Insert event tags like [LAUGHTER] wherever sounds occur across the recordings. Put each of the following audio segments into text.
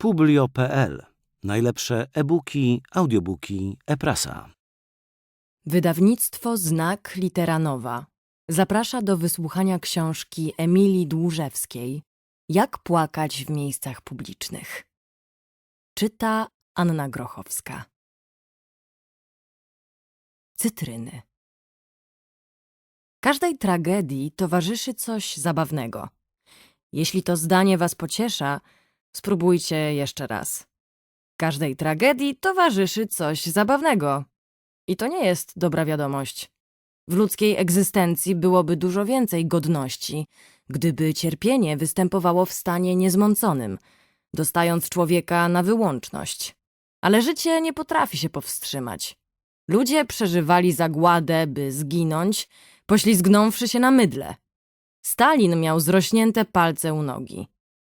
Publio.pl Najlepsze e-booki, audiobooki, e-prasa. Wydawnictwo Znak Litera Nowa zaprasza do wysłuchania książki Emilii Dłużewskiej Jak płakać w miejscach publicznych. Czyta Anna Grochowska. Cytryny. Każdej tragedii towarzyszy coś zabawnego. Jeśli to zdanie was pociesza, spróbujcie jeszcze raz. Każdej tragedii towarzyszy coś zabawnego. I to nie jest dobra wiadomość. W ludzkiej egzystencji byłoby dużo więcej godności, gdyby cierpienie występowało w stanie niezmąconym, dostając człowieka na wyłączność. Ale życie nie potrafi się powstrzymać. Ludzie przeżywali zagładę, by zginąć, poślizgnąwszy się na mydle. Stalin miał zrośnięte palce u nogi.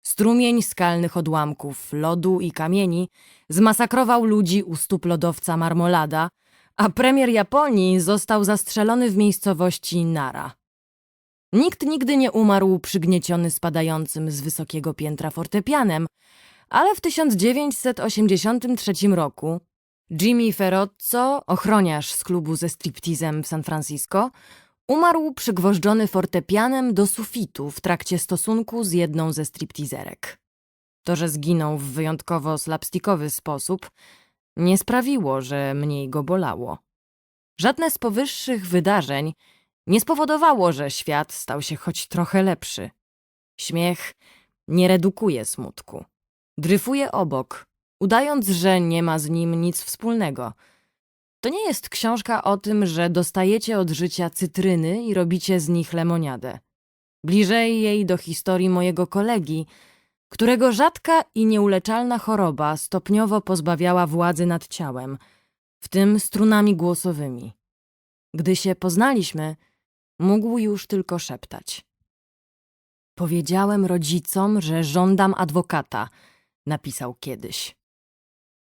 Strumień skalnych odłamków, lodu i kamieni zmasakrował ludzi u stóp lodowca Marmolada, a premier Japonii został zastrzelony w miejscowości Nara. Nikt nigdy nie umarł przygnieciony spadającym z wysokiego piętra fortepianem, ale w 1983 roku Jimmy Ferrozzo, ochroniarz z klubu ze striptizem w San Francisco, umarł przygwożdżony fortepianem do sufitu w trakcie stosunku z jedną ze striptizerek. To, że zginął w wyjątkowo slapstickowy sposób, nie sprawiło, że mniej go bolało. Żadne z powyższych wydarzeń nie spowodowało, że świat stał się choć trochę lepszy. Śmiech nie redukuje smutku. Dryfuje obok, udając, że nie ma z nim nic wspólnego. To nie jest książka o tym, że dostajecie od życia cytryny i robicie z nich lemoniadę. Bliżej jej do historii mojego kolegi, którego rzadka i nieuleczalna choroba stopniowo pozbawiała władzy nad ciałem, w tym strunami głosowymi. Gdy się poznaliśmy, mógł już tylko szeptać. Powiedziałem rodzicom, że żądam adwokata, napisał kiedyś.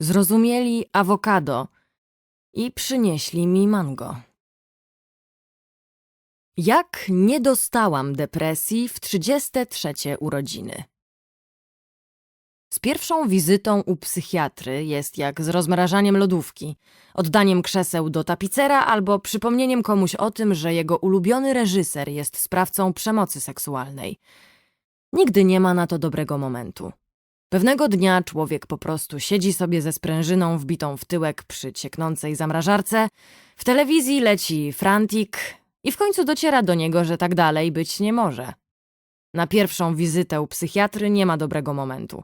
Zrozumieli awokado i przynieśli mi mango. Jak nie dostałam depresji w 33 urodziny? Z pierwszą wizytą u psychiatry jest jak z rozmrażaniem lodówki, oddaniem krzeseł do tapicera albo przypomnieniem komuś o tym, że jego ulubiony reżyser jest sprawcą przemocy seksualnej. Nigdy nie ma na to dobrego momentu. Pewnego dnia człowiek po prostu siedzi sobie ze sprężyną wbitą w tyłek przy cieknącej zamrażarce, w telewizji leci frantik i w końcu dociera do niego, że tak dalej być nie może. Na pierwszą wizytę u psychiatry nie ma dobrego momentu.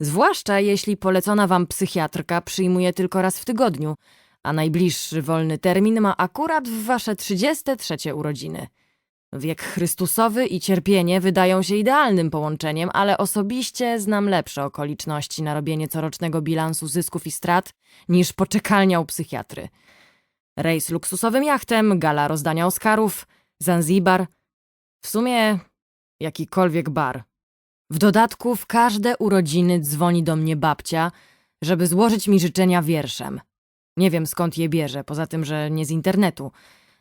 Zwłaszcza jeśli polecona wam psychiatrka przyjmuje tylko raz w tygodniu, a najbliższy wolny termin ma akurat w wasze 33 urodziny. Wiek Chrystusowy i cierpienie wydają się idealnym połączeniem, ale osobiście znam lepsze okoliczności na robienie corocznego bilansu zysków i strat niż poczekalnia u psychiatry. Rejs luksusowym jachtem, gala rozdania Oscarów, Zanzibar. W sumie jakikolwiek bar. W dodatku w każde urodziny dzwoni do mnie babcia, żeby złożyć mi życzenia wierszem. Nie wiem skąd je bierze, poza tym, że nie z internetu.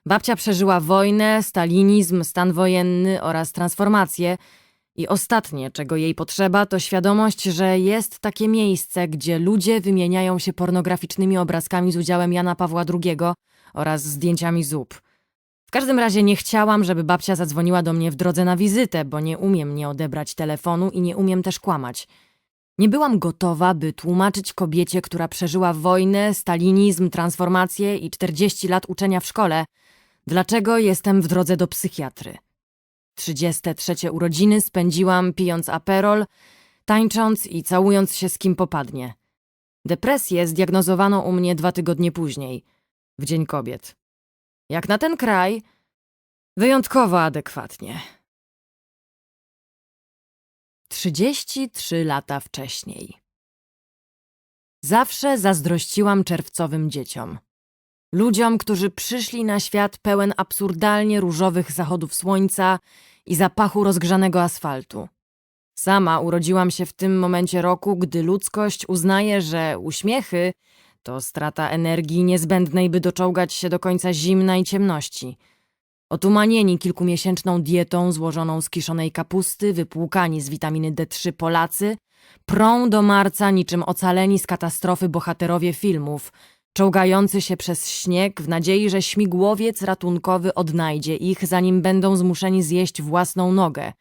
Babcia przeżyła wojnę, stalinizm, stan wojenny oraz transformację i ostatnie, czego jej potrzeba, to świadomość, że jest takie miejsce, gdzie ludzie wymieniają się pornograficznymi obrazkami z udziałem Jana Pawła II oraz zdjęciami zup. W każdym razie nie chciałam, żeby babcia zadzwoniła do mnie w drodze na wizytę, bo nie umiem nie odebrać telefonu i nie umiem też kłamać. Nie byłam gotowa, by tłumaczyć kobiecie, która przeżyła wojnę, stalinizm, transformację i 40 lat uczenia w szkole, dlaczego jestem w drodze do psychiatry. 33 urodziny spędziłam pijąc aperol, tańcząc i całując się z kim popadnie. Depresję zdiagnozowano u mnie dwa tygodnie później, w Dzień Kobiet. Jak na ten kraj, wyjątkowo adekwatnie. 33 lata wcześniej. Zawsze zazdrościłam czerwcowym dzieciom. Ludziom, którzy przyszli na świat pełen absurdalnie różowych zachodów słońca i zapachu rozgrzanego asfaltu. Sama urodziłam się w tym momencie roku, gdy ludzkość uznaje, że uśmiechy to strata energii niezbędnej, by doczołgać się do końca zimna i ciemności. Otumanieni kilkumiesięczną dietą złożoną z kiszonej kapusty, wypłukani z witaminy D3 Polacy prą do marca niczym ocaleni z katastrofy bohaterowie filmów, czołgający się przez śnieg w nadziei, że śmigłowiec ratunkowy odnajdzie ich, zanim będą zmuszeni zjeść własną nogę.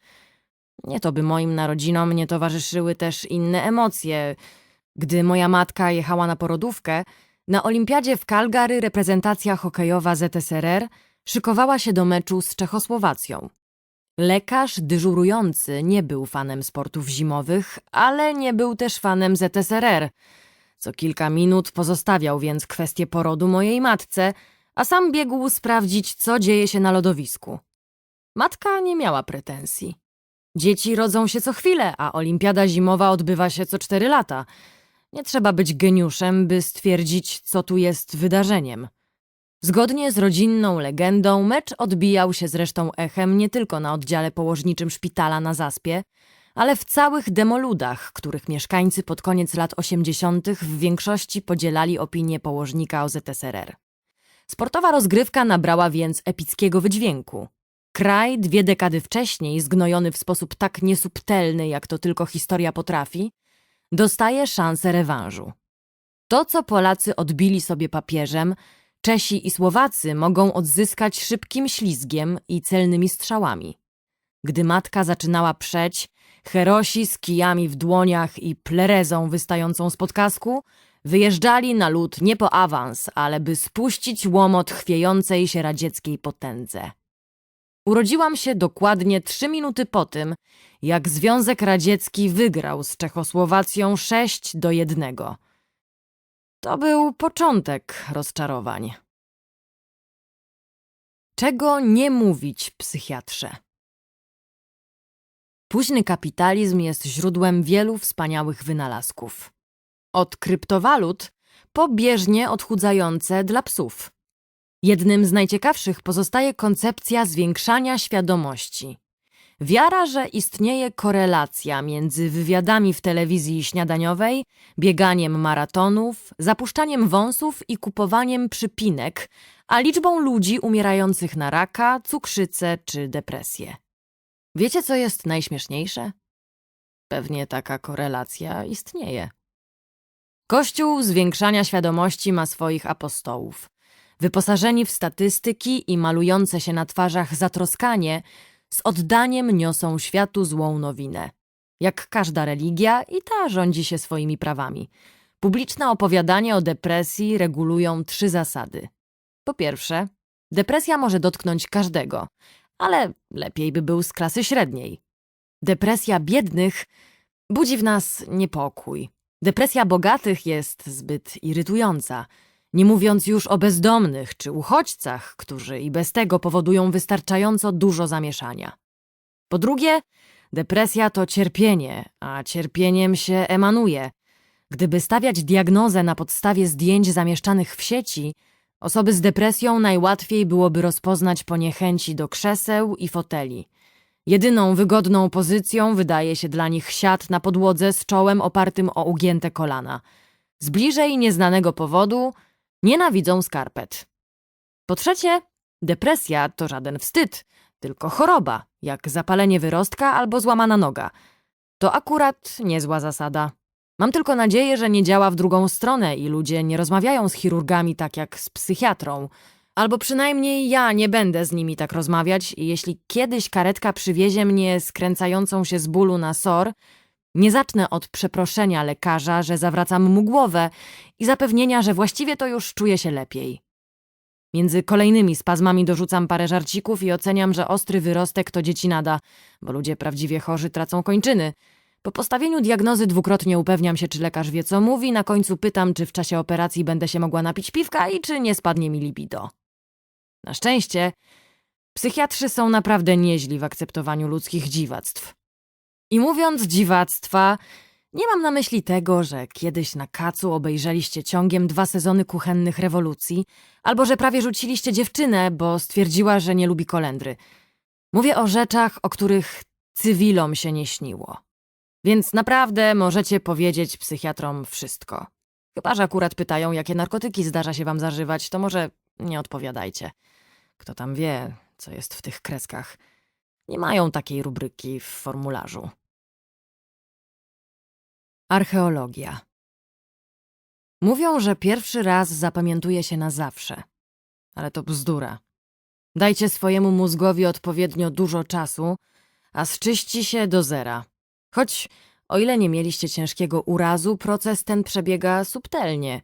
Nie to by moim narodzinom nie towarzyszyły też inne emocje. Gdy moja matka jechała na porodówkę, na olimpiadzie w Calgary reprezentacja hokejowa ZSRR szykowała się do meczu z Czechosłowacją. Lekarz dyżurujący nie był fanem sportów zimowych, ale nie był też fanem ZSRR. Co kilka minut pozostawiał więc kwestię porodu mojej matce, a sam biegł sprawdzić, co dzieje się na lodowisku. Matka nie miała pretensji. Dzieci rodzą się co chwilę, a olimpiada zimowa odbywa się co cztery lata. Nie trzeba być geniuszem, by stwierdzić, co tu jest wydarzeniem. Zgodnie z rodzinną legendą, mecz odbijał się zresztą echem nie tylko na oddziale położniczym szpitala na Zaspie, ale w całych demoludach, których mieszkańcy pod koniec lat 80. w większości podzielali opinię położnika o ZSRR. Sportowa rozgrywka nabrała więc epickiego wydźwięku. Kraj dwie dekady wcześniej, zgnojony w sposób tak niesubtelny, jak to tylko historia potrafi, dostaje szansę rewanżu. To, co Polacy odbili sobie papieżem, Czesi i Słowacy mogą odzyskać szybkim ślizgiem i celnymi strzałami. Gdy matka zaczynała przeć, herosi z kijami w dłoniach i plerezą wystającą z podkasku wyjeżdżali na lód nie po awans, ale by spuścić łomot chwiejącej się radzieckiej potędze. Urodziłam się dokładnie trzy minuty po tym, jak Związek Radziecki wygrał z Czechosłowacją 6 do 1. To był początek rozczarowań. Czego nie mówić psychiatrze? Późny kapitalizm jest źródłem wielu wspaniałych wynalazków. Od kryptowalut po bieżnie odchudzające dla psów. Jednym z najciekawszych pozostaje koncepcja zwiększania świadomości. Wiara, że istnieje korelacja między wywiadami w telewizji śniadaniowej, bieganiem maratonów, zapuszczaniem wąsów i kupowaniem przypinek, a liczbą ludzi umierających na raka, cukrzycę czy depresję. Wiecie, co jest najśmieszniejsze? Pewnie taka korelacja istnieje. Kościół zwiększania świadomości ma swoich apostołów. Wyposażeni w statystyki i malujące się na twarzach zatroskanie, z oddaniem niosą światu złą nowinę. Jak każda religia, i ta rządzi się swoimi prawami. Publiczne opowiadanie o depresji regulują trzy zasady. Po pierwsze, depresja może dotknąć każdego, ale lepiej by był z klasy średniej. Depresja biednych budzi w nas niepokój. Depresja bogatych jest zbyt irytująca, nie mówiąc już o bezdomnych czy uchodźcach, którzy i bez tego powodują wystarczająco dużo zamieszania. Po drugie, depresja to cierpienie, a cierpieniem się emanuje. Gdyby stawiać diagnozę na podstawie zdjęć zamieszczanych w sieci, osoby z depresją najłatwiej byłoby rozpoznać po niechęci do krzeseł i foteli. Jedyną wygodną pozycją wydaje się dla nich siat na podłodze z czołem opartym o ugięte kolana. Z bliżej nieznanego powodu nienawidzą skarpet. Po trzecie, depresja to żaden wstyd, tylko choroba, jak zapalenie wyrostka albo złamana noga. To akurat niezła zasada. Mam tylko nadzieję, że nie działa w drugą stronę i ludzie nie rozmawiają z chirurgami tak jak z psychiatrą. Albo przynajmniej ja nie będę z nimi tak rozmawiać i jeśli kiedyś karetka przywiezie mnie skręcającą się z bólu na sor, nie zacznę od przeproszenia lekarza, że zawracam mu głowę i zapewnienia, że właściwie to już czuję się lepiej. Między kolejnymi spazmami dorzucam parę żarcików i oceniam, że ostry wyrostek to dziecinada, bo ludzie prawdziwie chorzy tracą kończyny. Po postawieniu diagnozy dwukrotnie upewniam się, czy lekarz wie, co mówi, na końcu pytam, czy w czasie operacji będę się mogła napić piwka i czy nie spadnie mi libido. Na szczęście, psychiatrzy są naprawdę nieźli w akceptowaniu ludzkich dziwactw. I mówiąc dziwactwa, nie mam na myśli tego, że kiedyś na kacu obejrzeliście ciągiem dwa sezony kuchennych rewolucji, albo że prawie rzuciliście dziewczynę, bo stwierdziła, że nie lubi kolendry. Mówię o rzeczach, o których cywilom się nie śniło. Więc naprawdę możecie powiedzieć psychiatrom wszystko. Chyba, że akurat pytają, jakie narkotyki zdarza się wam zażywać, to może nie odpowiadajcie. Kto tam wie, co jest w tych kreskach. Nie mają takiej rubryki w formularzu. Archeologia. Mówią, że pierwszy raz zapamiętuje się na zawsze. Ale to bzdura. Dajcie swojemu mózgowi odpowiednio dużo czasu, a zczyści się do zera. Choć, o ile nie mieliście ciężkiego urazu, proces ten przebiega subtelnie.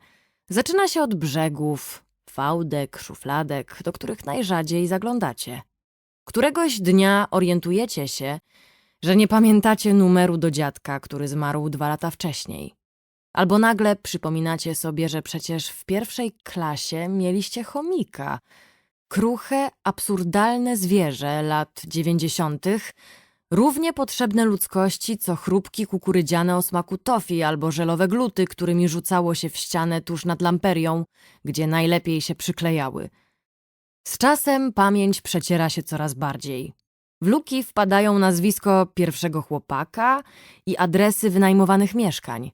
Zaczyna się od brzegów, fałdek, szufladek, do których najrzadziej zaglądacie. Któregoś dnia orientujecie się, że nie pamiętacie numeru do dziadka, który zmarł dwa lata wcześniej. Albo nagle przypominacie sobie, że przecież w pierwszej klasie mieliście chomika. Kruche, absurdalne zwierzę lat dziewięćdziesiątych, równie potrzebne ludzkości, co chrupki kukurydziane o smaku tofi albo żelowe gluty, którymi rzucało się w ścianę tuż nad lamperią, gdzie najlepiej się przyklejały. Z czasem pamięć przeciera się coraz bardziej. W luki wpadają nazwisko pierwszego chłopaka i adresy wynajmowanych mieszkań.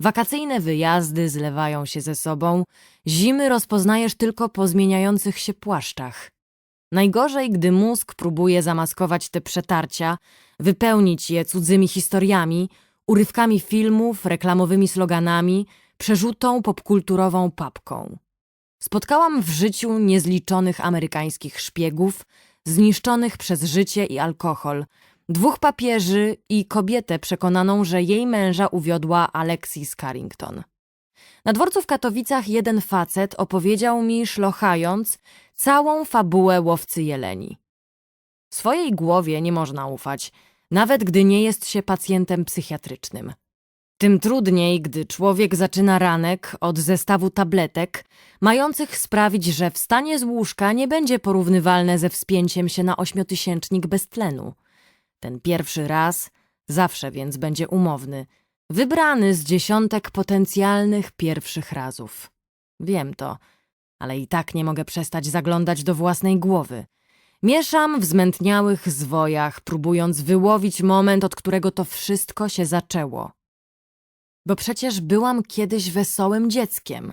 Wakacyjne wyjazdy zlewają się ze sobą, zimy rozpoznajesz tylko po zmieniających się płaszczach. Najgorzej, gdy mózg próbuje zamaskować te przetarcia, wypełnić je cudzymi historiami, urywkami filmów, reklamowymi sloganami, przerzutą popkulturową papką. Spotkałam w życiu niezliczonych amerykańskich szpiegów, zniszczonych przez życie i alkohol, dwóch papieży i kobietę przekonaną, że jej męża uwiodła Alexis Carrington. Na dworcu w Katowicach jeden facet opowiedział mi, szlochając, całą fabułę łowcy jeleni. Swojej głowie nie można ufać, nawet gdy nie jest się pacjentem psychiatrycznym. Tym trudniej, gdy człowiek zaczyna ranek od zestawu tabletek, mających sprawić, że wstanie z łóżka nie będzie porównywalne ze wspięciem się na ośmiotysięcznik bez tlenu. Ten pierwszy raz zawsze więc będzie umowny, wybrany z dziesiątek potencjalnych pierwszych razów. Wiem to, ale i tak nie mogę przestać zaglądać do własnej głowy. Mieszam w zmętniałych zwojach, próbując wyłowić moment, od którego to wszystko się zaczęło. Bo przecież byłam kiedyś wesołym dzieckiem.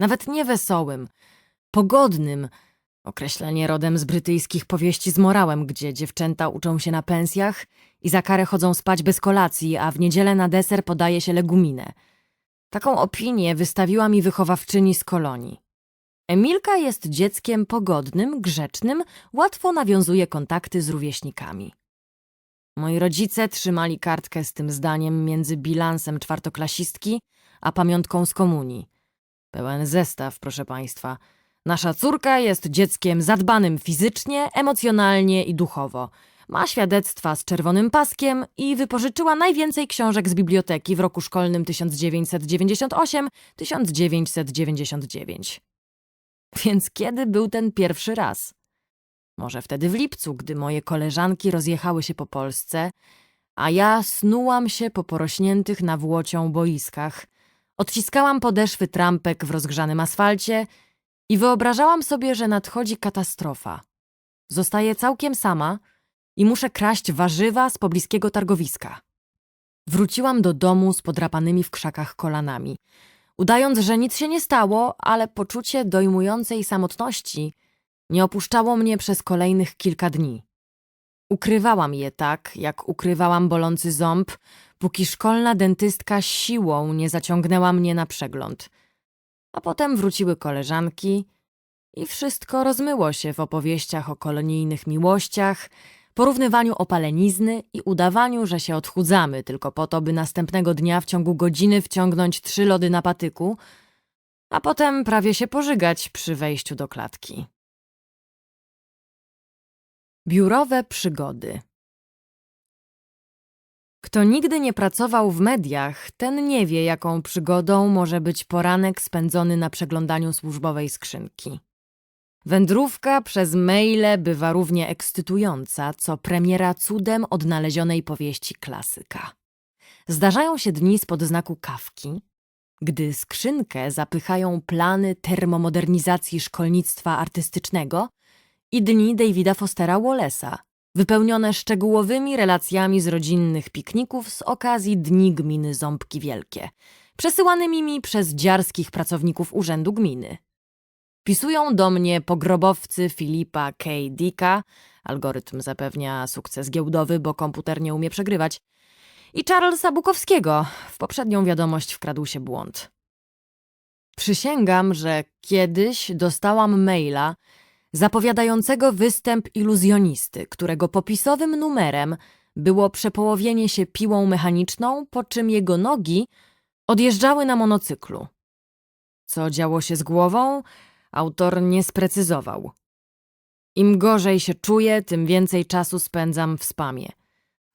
Nawet nie wesołym, pogodnym. Określenie rodem z brytyjskich powieści z morałem, gdzie dziewczęta uczą się na pensjach i za karę chodzą spać bez kolacji, a w niedzielę na deser podaje się leguminę. Taką opinię wystawiła mi wychowawczyni z kolonii. Emilka jest dzieckiem pogodnym, grzecznym, łatwo nawiązuje kontakty z rówieśnikami. Moi rodzice trzymali kartkę z tym zdaniem między bilansem czwartoklasistki a pamiątką z komunii. Pełen zestaw, proszę państwa. Nasza córka jest dzieckiem zadbanym fizycznie, emocjonalnie i duchowo. Ma świadectwa z czerwonym paskiem i wypożyczyła najwięcej książek z biblioteki w roku szkolnym 1998-1999. Więc kiedy był ten pierwszy raz? Może wtedy w lipcu, gdy moje koleżanki rozjechały się po Polsce, a ja snułam się po porośniętych nawłocią boiskach, odciskałam podeszwy trampek w rozgrzanym asfalcie i wyobrażałam sobie, że nadchodzi katastrofa. Zostaję całkiem sama i muszę kraść warzywa z pobliskiego targowiska. Wróciłam do domu z podrapanymi w krzakach kolanami, udając, że nic się nie stało, ale poczucie dojmującej samotności nie opuszczało mnie przez kolejnych kilka dni. Ukrywałam je tak, jak ukrywałam bolący ząb, póki szkolna dentystka siłą nie zaciągnęła mnie na przegląd. A potem wróciły koleżanki i wszystko rozmyło się w opowieściach o kolonijnych miłościach, porównywaniu opalenizny i udawaniu, że się odchudzamy tylko po to, by następnego dnia w ciągu godziny wciągnąć trzy lody na patyku, a potem prawie się pożygać przy wejściu do klatki. Biurowe przygody Kto nigdy nie pracował w mediach, ten nie wie, jaką przygodą może być poranek spędzony na przeglądaniu służbowej skrzynki. Wędrówka przez maile bywa równie ekscytująca, co premiera cudem odnalezionej powieści klasyka. Zdarzają się dni spod znaku kawki, gdy skrzynkę zapychają plany termomodernizacji szkolnictwa artystycznego i dni Davida Fostera Wallace'a, wypełnione szczegółowymi relacjami z rodzinnych pikników z okazji Dni Gminy Ząbki Wielkie, przesyłanymi mi przez dziarskich pracowników Urzędu Gminy. Pisują do mnie pogrobowcy Filipa K. Dicka, algorytm zapewnia sukces giełdowy, bo komputer nie umie przegrywać, i Charlesa Bukowskiego. W poprzednią wiadomość wkradł się błąd. Przysięgam, że kiedyś dostałam maila zapowiadającego występ iluzjonisty, którego popisowym numerem było przepołowienie się piłą mechaniczną, po czym jego nogi odjeżdżały na monocyklu. Co działo się z głową, autor nie sprecyzował. Im gorzej się czuję, tym więcej czasu spędzam w spamie.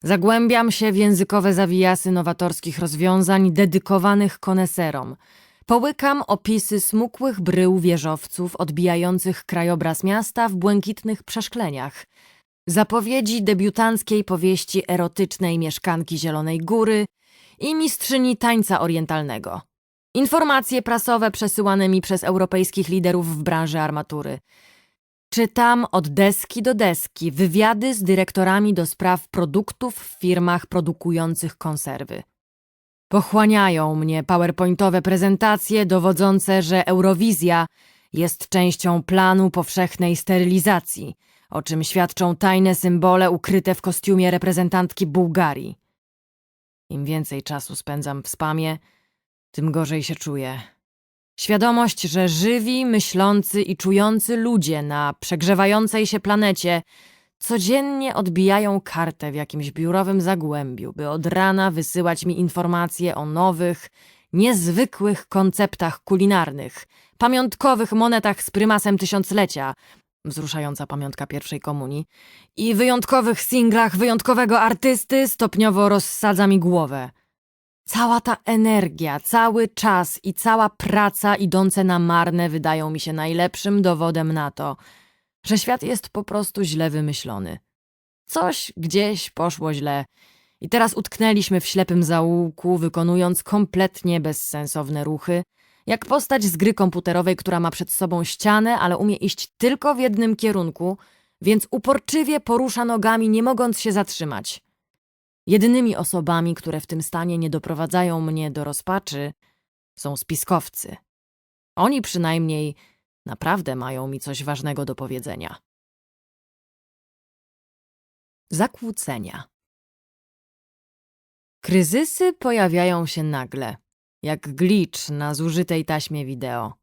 Zagłębiam się w językowe zawijasy nowatorskich rozwiązań dedykowanych koneserom. Połykam opisy smukłych brył wieżowców odbijających krajobraz miasta w błękitnych przeszkleniach. Zapowiedzi debiutanckiej powieści erotycznej mieszkanki Zielonej Góry i mistrzyni tańca orientalnego. Informacje prasowe przesyłane mi przez europejskich liderów w branży armatury. Czytam od deski do deski wywiady z dyrektorami do spraw produktów w firmach produkujących konserwy. Pochłaniają mnie powerpointowe prezentacje dowodzące, że Eurowizja jest częścią planu powszechnej sterylizacji, o czym świadczą tajne symbole ukryte w kostiumie reprezentantki Bułgarii. Im więcej czasu spędzam w spamie, tym gorzej się czuję. Świadomość, że żywi, myślący i czujący ludzie na przegrzewającej się planecie codziennie odbijają kartę w jakimś biurowym zagłębiu, by od rana wysyłać mi informacje o nowych, niezwykłych konceptach kulinarnych, pamiątkowych monetach z prymasem tysiąclecia, wzruszająca pamiątka pierwszej komunii, i wyjątkowych singlach wyjątkowego artysty stopniowo rozsadza mi głowę. Cała ta energia, cały czas i cała praca idące na marne wydają mi się najlepszym dowodem na to, że świat jest po prostu źle wymyślony. Coś gdzieś poszło źle i teraz utknęliśmy w ślepym zaułku, wykonując kompletnie bezsensowne ruchy, jak postać z gry komputerowej, która ma przed sobą ścianę, ale umie iść tylko w jednym kierunku, więc uporczywie porusza nogami, nie mogąc się zatrzymać. Jedynymi osobami, które w tym stanie nie doprowadzają mnie do rozpaczy, są spiskowcy. Oni przynajmniej naprawdę mają mi coś ważnego do powiedzenia. Zakłócenia. Kryzysy pojawiają się nagle, jak glitch na zużytej taśmie wideo.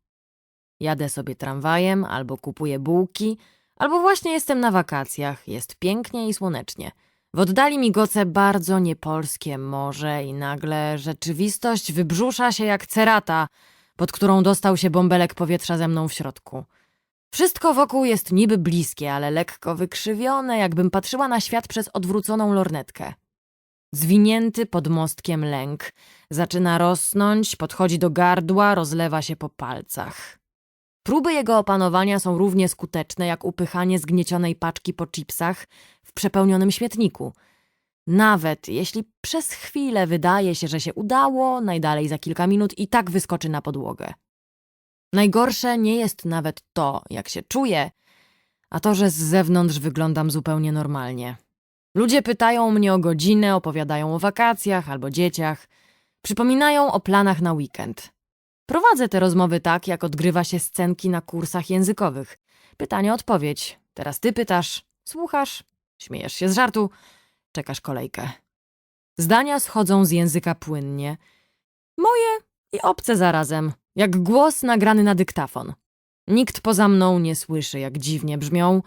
Jadę sobie tramwajem, albo kupuję bułki, albo właśnie jestem na wakacjach, jest pięknie i słonecznie – w oddali migoce bardzo niepolskie morze i nagle rzeczywistość wybrzusza się jak cerata, pod którą dostał się bąbelek powietrza ze mną w środku. Wszystko wokół jest niby bliskie, ale lekko wykrzywione, jakbym patrzyła na świat przez odwróconą lornetkę. Zwinięty pod mostkiem lęk. Zaczyna rosnąć, podchodzi do gardła, rozlewa się po palcach. Próby jego opanowania są równie skuteczne jak upychanie zgniecionej paczki po chipsach w przepełnionym śmietniku. Nawet jeśli przez chwilę wydaje się, że się udało, najdalej za kilka minut i tak wyskoczy na podłogę. Najgorsze nie jest nawet to, jak się czuję, a to, że z zewnątrz wyglądam zupełnie normalnie. Ludzie pytają mnie o godzinę, opowiadają o wakacjach albo dzieciach, przypominają o planach na weekend. Prowadzę te rozmowy tak, jak odgrywa się scenki na kursach językowych. Pytanie-odpowiedź. Teraz ty pytasz, słuchasz, śmiejesz się z żartu, czekasz kolejkę. Zdania schodzą z języka płynnie. Moje i obce zarazem, jak głos nagrany na dyktafon. Nikt poza mną nie słyszy, jak dziwnie brzmią.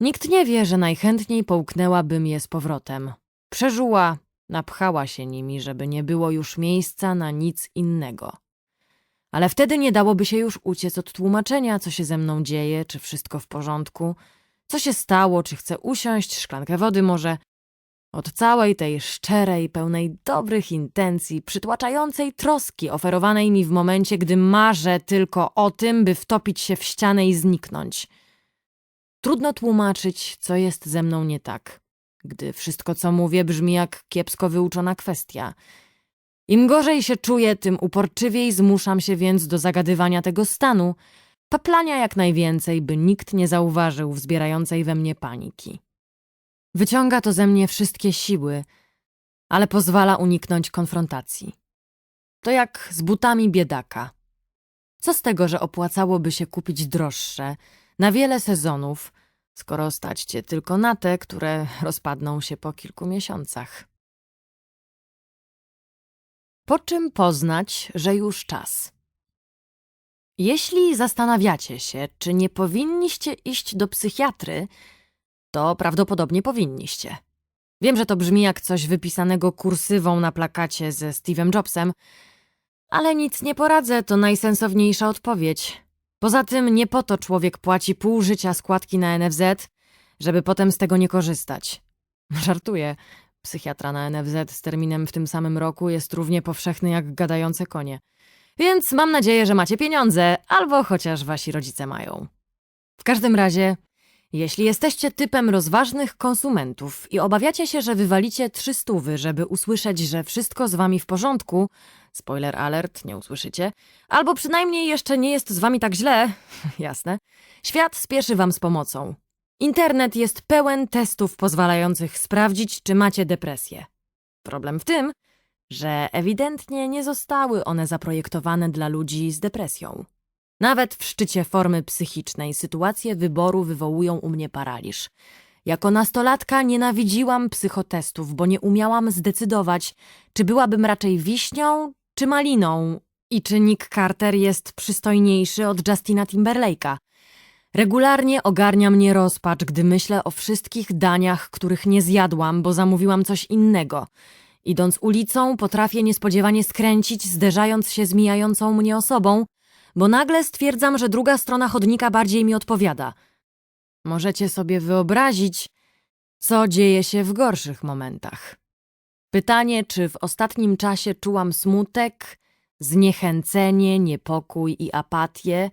Nikt nie wie, że najchętniej połknęłabym je z powrotem. Przeżuła, napchała się nimi, żeby nie było już miejsca na nic innego. Ale wtedy nie dałoby się już uciec od tłumaczenia, co się ze mną dzieje, czy wszystko w porządku, co się stało, czy chcę usiąść, szklankę wody może. Od całej tej szczerej, pełnej dobrych intencji, przytłaczającej troski oferowanej mi w momencie, gdy marzę tylko o tym, by wtopić się w ścianę i zniknąć. Trudno tłumaczyć, co jest ze mną nie tak, gdy wszystko, co mówię, brzmi jak kiepsko wyuczona kwestia – im gorzej się czuję, tym uporczywiej zmuszam się więc do zagadywania tego stanu, paplania jak najwięcej, by nikt nie zauważył wzbierającej we mnie paniki. Wyciąga to ze mnie wszystkie siły, ale pozwala uniknąć konfrontacji. To jak z butami biedaka. Co z tego, że opłacałoby się kupić droższe, na wiele sezonów, skoro stać cię tylko na te, które rozpadną się po kilku miesiącach? Po czym poznać, że już czas? Jeśli zastanawiacie się, czy nie powinniście iść do psychiatry, to prawdopodobnie powinniście. Wiem, że to brzmi jak coś wypisanego kursywą na plakacie ze Steve'em Jobsem, ale nic nie poradzę, to najsensowniejsza odpowiedź. Poza tym nie po to człowiek płaci pół życia składki na NFZ, żeby potem z tego nie korzystać. [LAUGHS] Żartuję. Psychiatra na NFZ z terminem w tym samym roku jest równie powszechny jak gadające konie. Więc mam nadzieję, że macie pieniądze, albo chociaż wasi rodzice mają. W każdym razie, jeśli jesteście typem rozważnych konsumentów i obawiacie się, że wywalicie trzy stówy, żeby usłyszeć, że wszystko z wami w porządku, spoiler alert, nie usłyszycie, albo przynajmniej jeszcze nie jest z wami tak źle, [LAUGHS] jasne, świat spieszy wam z pomocą. Internet jest pełen testów pozwalających sprawdzić, czy macie depresję. Problem w tym, że ewidentnie nie zostały one zaprojektowane dla ludzi z depresją. Nawet w szczycie formy psychicznej sytuacje wyboru wywołują u mnie paraliż. Jako nastolatka nienawidziłam psychotestów, bo nie umiałam zdecydować, czy byłabym raczej wiśnią czy maliną i czy Nick Carter jest przystojniejszy od Justina Timberlake'a. Regularnie ogarnia mnie rozpacz, gdy myślę o wszystkich daniach, których nie zjadłam, bo zamówiłam coś innego. Idąc ulicą, potrafię niespodziewanie skręcić, zderzając się z mijającą mnie osobą, bo nagle stwierdzam, że druga strona chodnika bardziej mi odpowiada. Możecie sobie wyobrazić, co dzieje się w gorszych momentach. Pytanie, czy w ostatnim czasie czułam smutek, zniechęcenie, niepokój i apatię,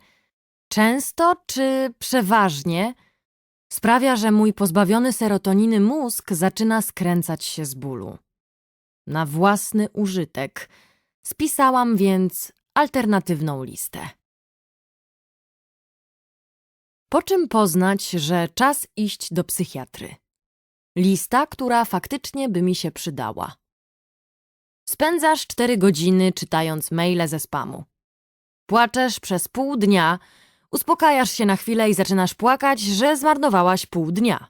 często czy przeważnie sprawia, że mój pozbawiony serotoniny mózg zaczyna skręcać się z bólu. Na własny użytek spisałam więc alternatywną listę. Po czym poznać, że czas iść do psychiatry? Lista, która faktycznie by mi się przydała. Spędzasz cztery godziny czytając maile ze spamu. Płaczesz przez pół dnia, uspokajasz się na chwilę i zaczynasz płakać, że zmarnowałaś pół dnia.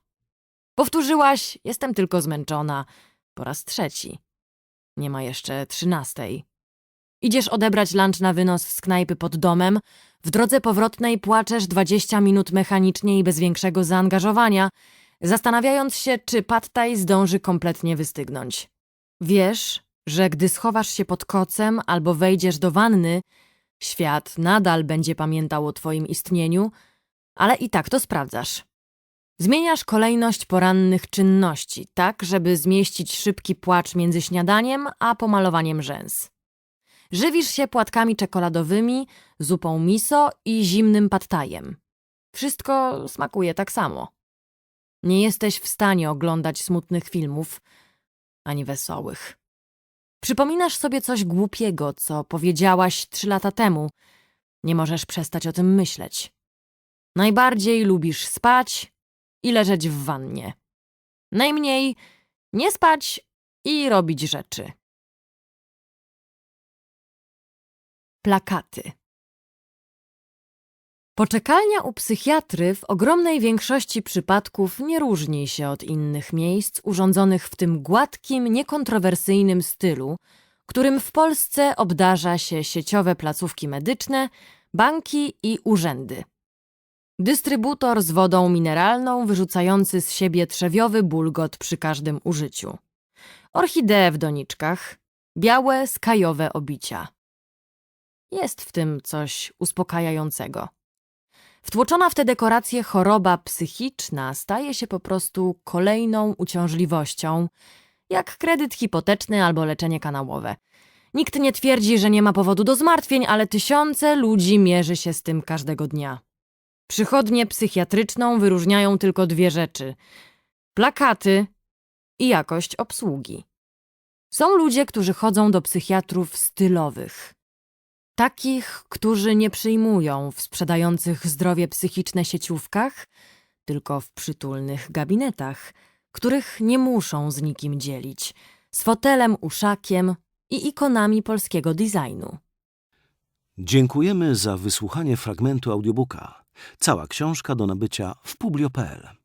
Powtórzyłaś, jestem tylko zmęczona, po raz trzeci. Nie ma jeszcze trzynastej. Idziesz odebrać lunch na wynos z knajpy pod domem, w drodze powrotnej płaczesz 20 minut mechanicznie i bez większego zaangażowania, zastanawiając się, czy pad thai zdąży kompletnie wystygnąć. Wiesz, że gdy schowasz się pod kocem albo wejdziesz do wanny, świat nadal będzie pamiętał o twoim istnieniu, ale i tak to sprawdzasz. Zmieniasz kolejność porannych czynności, tak żeby zmieścić szybki płacz między śniadaniem a pomalowaniem rzęs. Żywisz się płatkami czekoladowymi, zupą miso i zimnym pattajem. Wszystko smakuje tak samo. Nie jesteś w stanie oglądać smutnych filmów, ani wesołych. Przypominasz sobie coś głupiego, co powiedziałaś trzy lata temu. Nie możesz przestać o tym myśleć. Najbardziej lubisz spać i leżeć w wannie. Najmniej nie spać i robić rzeczy. Plakaty. Poczekalnia u psychiatry w ogromnej większości przypadków nie różni się od innych miejsc urządzonych w tym gładkim, niekontrowersyjnym stylu, którym w Polsce obdarza się sieciowe placówki medyczne, banki i urzędy. Dystrybutor z wodą mineralną wyrzucający z siebie trzewiowy bulgot przy każdym użyciu. Orchidee w doniczkach, białe, skajowe obicia. Jest w tym coś uspokajającego. Wtłoczona w te dekoracje choroba psychiczna staje się po prostu kolejną uciążliwością, jak kredyt hipoteczny albo leczenie kanałowe. Nikt nie twierdzi, że nie ma powodu do zmartwień, ale tysiące ludzi mierzy się z tym każdego dnia. Przychodnie psychiatryczną wyróżniają tylko dwie rzeczy: plakaty i jakość obsługi. Są ludzie, którzy chodzą do psychiatrów stylowych. Takich, którzy nie przyjmują w sprzedających zdrowie psychiczne sieciówkach, tylko w przytulnych gabinetach, których nie muszą z nikim dzielić, z fotelem, uszakiem i ikonami polskiego designu. Dziękujemy za wysłuchanie fragmentu audiobooka. Cała książka do nabycia w publio.pl.